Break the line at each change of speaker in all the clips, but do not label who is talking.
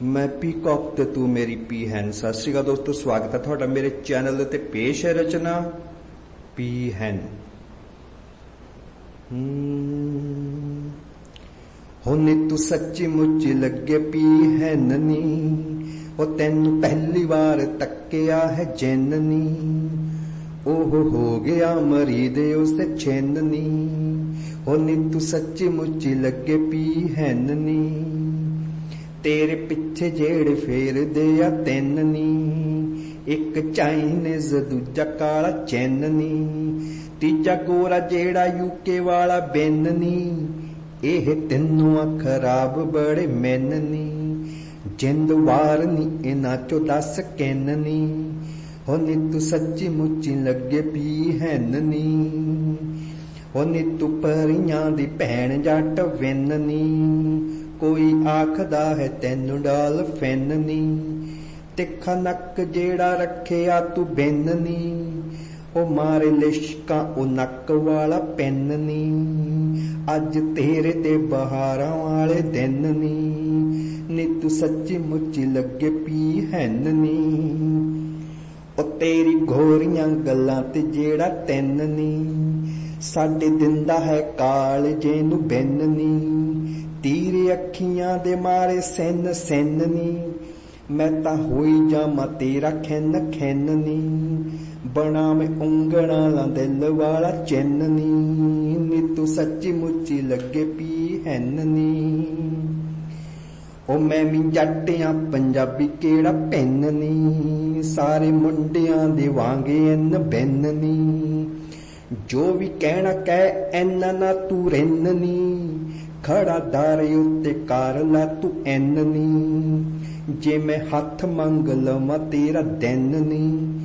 ਮੈਂ ਪੀਕੌਕ ਤੇ ਤੂੰ ਮੇਰੀ ਪੀ ਹੈਨ ਸਤਿ ਸ਼੍ਰੀ ਅਕਾਲ ਦੋਸਤੋ ਸਵਾਗਤ ਹੈ ਤੁਹਾਡਾ ਮੇਰੇ ਚੈਨਲ ਦੇ ਉੱਤੇ ਪੇਸ਼ ਹੈ ਰਚਨਾ ਪੀ ਹੈਨ ਹਮ, ਤੂੰ ਸੱਚੀ ਮੁੱਚੀ ਲੱਗੇ ਪੀ ਹੈਨ ਨੀ। ਉਹ ਤੈਨੂੰ ਪਹਿਲੀ ਵਾਰ ਤੱਕਿਆ ਹੈ ਜੈਨਨੀ ਉਹ ਹੋ ਗਿਆ ਮਰੀਦ ਉਸ ਛੇਨਨੀ ਹੁਣ ਤੂੰ ਸੱਚੀ ਮੁੱਚੀ ਲੱਗੇ ਪੀ ਹੈਨ ਨੀ। ਤੇਰੇ ਪਿੱਛੇ ਜਿਹੜੇ ਫੇਰਦੇ ਆ ਤਿੰਨ ਨੀ। ਇੱਕ ਚਾਈਨੀਜ਼ ਦੂਜਾ ਕਾਲਾ ਚੈਨ ਨੀ। ਤੀਜਾ ਗੋਰਾ ਜਿਹੜਾ ਯੂਕੇ ਵਾਲਾ ਬੈਨ ਨੀ। ਇਹ ਤਿੰਨੋਂ ਖਰਾਬ ਬੜੇ ਮੈਨ ਨੀ। ਜਿੰਦ ਵਾਰ ਨੀ ਇਹਨਾਂ ਚੋਂ ਦੱਸ ਕਿੰਨ ਨੀ। ਹੋਨੀ ਤੂੰ ਸੱਚੀ ਮੁੱਚੀ ਲੱਗੇ ਪੀ ਹੈਨ ਨੀ। ਹੋਨੀ ਤੂੰ ਪਰੀਆਂ ਦੀ ਭੈਣ ਜੱਟ ਵਿੰਨ ਨੀ। ਕੋਈ ਆਖਦਾ ਹੈ, ਤੈਨੂੰ ਡਾਲ ਫੈਨਨੀ ਤਿੱਖਾ ਨੱਕ ਜਿਹੜਾ ਰੱਖਿਆ ਤੂੰ ਬੈਨਨੀ ਉਹ ਮਾਰੇ ਲਿਸ਼ਕਾਂ, ਉਹ ਨੱਕ ਵਾਲਾ ਪੈਨਨੀ ਅੱਜ ਤੇਰੇ ਤੇ ਬਹਾਰਾਂ ਵਾਲੇ ਦਿਨ ਨੀ। ਨੀ ਤੂੰ ਸੱਚੀ ਮੁੱਚੀ ਲੱਗੇ ਪੀ ਹੈਨਨੀ ਉਹ ਤੇਰੀ ਘੋਰੀਆਂ ਗੱਲਾਂ ਤੇ ਜਿਹੜਾ ਤੈਨ ਨੀ। ਸਾਡੇ ਦਿੰਦਾ ਹੈ ਕਾਲ ਜੇ ਨੂੰ। ਬੈਨਨੀ ਅੱਖੀਆਂ ਦੇ ਮਾਰੇ ਸੈਨ ਨੀ। ਮੈਂ ਤਾਂ ਹੋਈ ਜਾਵਾਂ ਤੇਰਾ ਖੈਨ ਨੀ। ਬਣਾ ਮੈਂ ਉਂਗਲਾਂ ਲਾ ਦਿਲ ਵਾਲਾ ਚੈਨਨੀ ਨੀ। ਤੂੰ ਸੱਚੀ ਮੁੱਚੀ ਲੱਗੇ ਪੀ ਹੈਨਨੀ ਉਹ ਮੈਂ ਵੀ ਜੱਟਿਆਂ, ਪੰਜਾਬੀ ਕਿਹੜਾ ਪੈਨਨੀ ਸਾਰੇ ਮੁੰਡਿਆਂ ਦੇ ਵਾਂਗੇ ਐਨ ਬੈਨਨੀ ਜੋ ਵੀ ਕਹਿਣਾ ਕਹਿ, ਐਨ ਨਾ ਤੂੰ ਰੈਨਨੀ ਖੜਾ ਦਰ ਉੱਤੇ ਕਰ ਲਾ ਤੂੰ ਐਨਨੀ ਜੇ ਮੈਂ ਹੱਥ ਮੰਗ ਲਵਾਂ ਤੇਰਾ ਦਿਨ ਨੀ।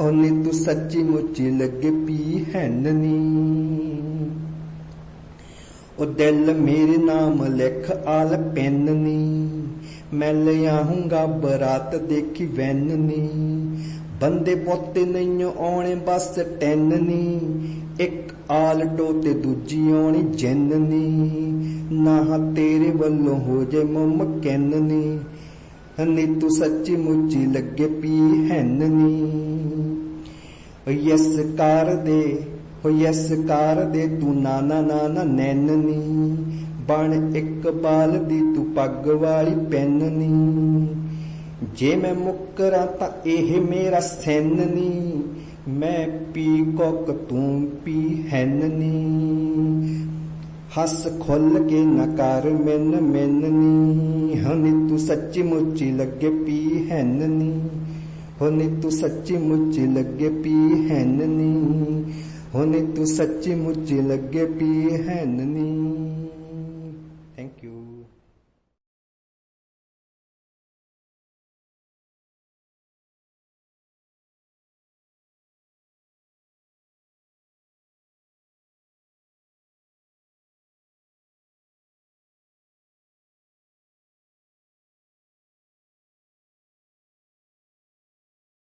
ਉਹਨੇ ਤੂੰ ਸੱਚੀ ਮੁੱਚੀ ਲੱਗੇ ਪੀ ਹੈਨਨੀ ਉਹ ਦਿਲ ਮੇਰੇ ਨਾਮ ਲਿਖ ਆਲ ਪੈਨਨੀ ਮੈਂ ਲਿਆਹੂੰਗਾ ਬਰਾਤ ਦੇਖੀ ਵੈਨਨੀ ਬੰਦੇ ਪੋਤੇ ਨਹੀਂ ਆਉਣੇ, ਬਸ ਟੈਨਨੀ ਇੱਕ ਆਲਟੋ ਤੇ ਦੂਜੀ ਆਉਣੀ ਜੈਨਨੀ ਨਾ। ਤੇਰੇ ਵੱਲੋਂ ਹੋ ਜੇ ਮੁਮਕਿਨ ਨੀ। ਤੂੰ ਸੱਚੀ ਮੁੱਚੀ ਲੱਗੇ ਪੀ ਹੈਨਨੀ ਯਸ ਕਰ ਦੇ ਹੋ ਯਸ ਕਰ ਦੇ, ਤੂੰ ਨਾਨਾ ਨਾਨਾ ਨੈਨਨੀ ਬਣ ਇੱਕ ਬਾਲ ਦੀ ਤੂੰ ਪੱਗ ਵਾਲੀ ਪੈਨਨੀ ਜੇ ਮੈਂ ਮੁੱਕਰਾਂ ਤਾਂ ਇਹ ਮੇਰਾ ਸੈਨਨੀ ਮੈਂ ਪੀ ਕੋਕ ਤੂੰ ਪੀ ਹੈਨਨੀ ਹੱਸ ਖੁੱਲ ਕੇ ਨਾ ਕਰ ਮੈਨ ਮੈਨਨੀ ਹਨੀ ਤੂੰ ਸੱਚੀ ਮੁੱਚੀ ਲੱਗੇ ਪੀ ਹੈਨਨੀ ਹਨੀ ਤੂੰ ਸੱਚੀ ਮੁੱਚੀ ਲੱਗੇ ਪੀ ਹੈਨਨੀ ਹਨੀ ਤੂੰ ਸੱਚੀ ਮੁੱਚੀ ਲੱਗੇ ਪੀ ਹੈਨਨੀ